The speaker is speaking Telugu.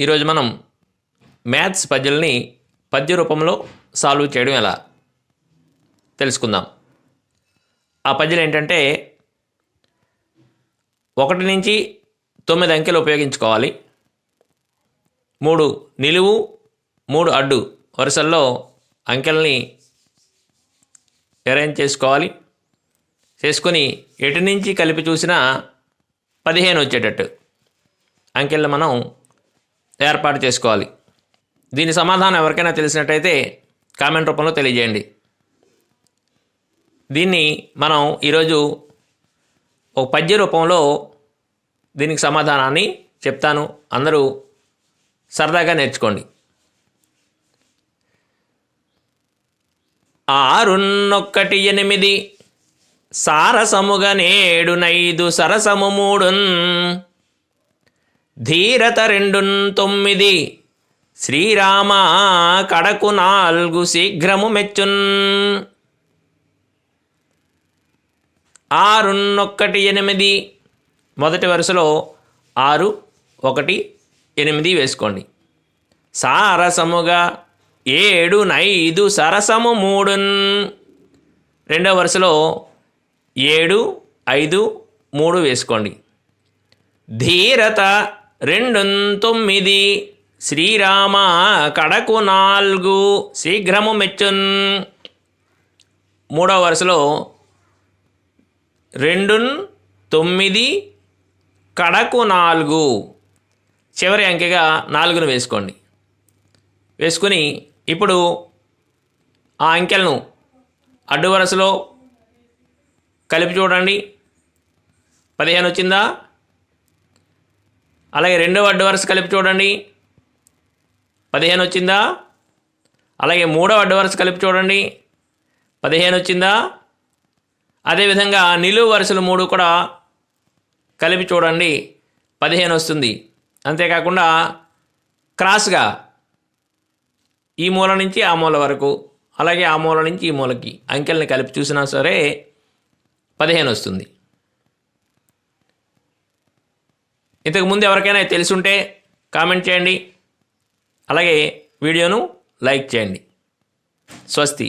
ఈరోజు మనం మ్యాథ్స్ పద్యల్ని పద్య రూపంలో సాల్వ్ చేయడం ఎలా తెలుసుకుందాం. ఆ పద్యలు ఏంటంటే ఒకటి నుంచి తొమ్మిది అంకెలు ఉపయోగించుకోవాలి. మూడు నిలువు మూడు అడ్డు వరుసల్లో అంకెల్ని అరేంజ్ చేసుకోవాలి. చేసుకొని ఎటు నుంచి కలిపి చూసినా పదిహేను వచ్చేటట్టు. అంకెల్ని మనం ఏర్పాటు చేసుకోవాలి. దీని సమాధానం ఎవరికైనా తెలిసినట్టయితే కామెంట్ రూపంలో తెలియజేయండి. దీన్ని మనం ఈరోజు ఒక పద్య రూపంలో దీనికి సమాధానాన్ని చెప్తాను. అందరూ సరదాగా నేర్చుకోండి. ఆరున్నొక్కటి ఎనిమిది సారసముగా నేడు నైదు సరసము మూడున్ ధీరత రెండున్ తొమ్మిది. శ్రీరామ కడకు నాలుగు శీఘ్రము మెచ్చున్. ఆరున్నొక్కటి ఎనిమిది. మొదటి వరుసలో ఆరు ఒకటి ఎనిమిది వేసుకోండి. సారసముగా ఏడు నైదు సరసము మూడున్. రెండవ వరుసలో ఏడు ఐదు మూడు వేసుకోండి. ధీరత రెండు తొమ్మిది శ్రీరామ కడకు నాలుగు. శీఘ్రము మెచ్చున్. మూడవ వరుసలో రెండు తొమ్మిది కడకు నాలుగు. చివరి అంకెగా నాలుగును వేసుకోండి. వేసుకుని ఇప్పుడు ఆ అంకెలను అడ్డు వరుసలో కలిపి చూడండి. పదిహేను వచ్చిందా అలాగే రెండవ అడ్డు వరుస కలిపి చూడండి. పదిహేను వచ్చిందా అలాగే మూడవ అడ్డు వరుస కలిపి చూడండి. పదిహేను వచ్చిందా అదేవిధంగా నిలువు వరుసలు మూడు కూడా కలిపి చూడండి. పదిహేను వస్తుంది అంతేకాకుండా క్రాస్గా ఈ మూల నుంచి ఆ మూల వరకు అలాగే ఆ మూల నుంచి ఈ మూలకి అంకెల్ని కలిపి చూసినా సరే పదిహేను వస్తుంది ఇంతకు ముందు ఎవరికైనా తెలుసుంటే కామెంట్ చేయండి. అలాగే వీడియోను లైక్ చేయండి. స్వస్తి.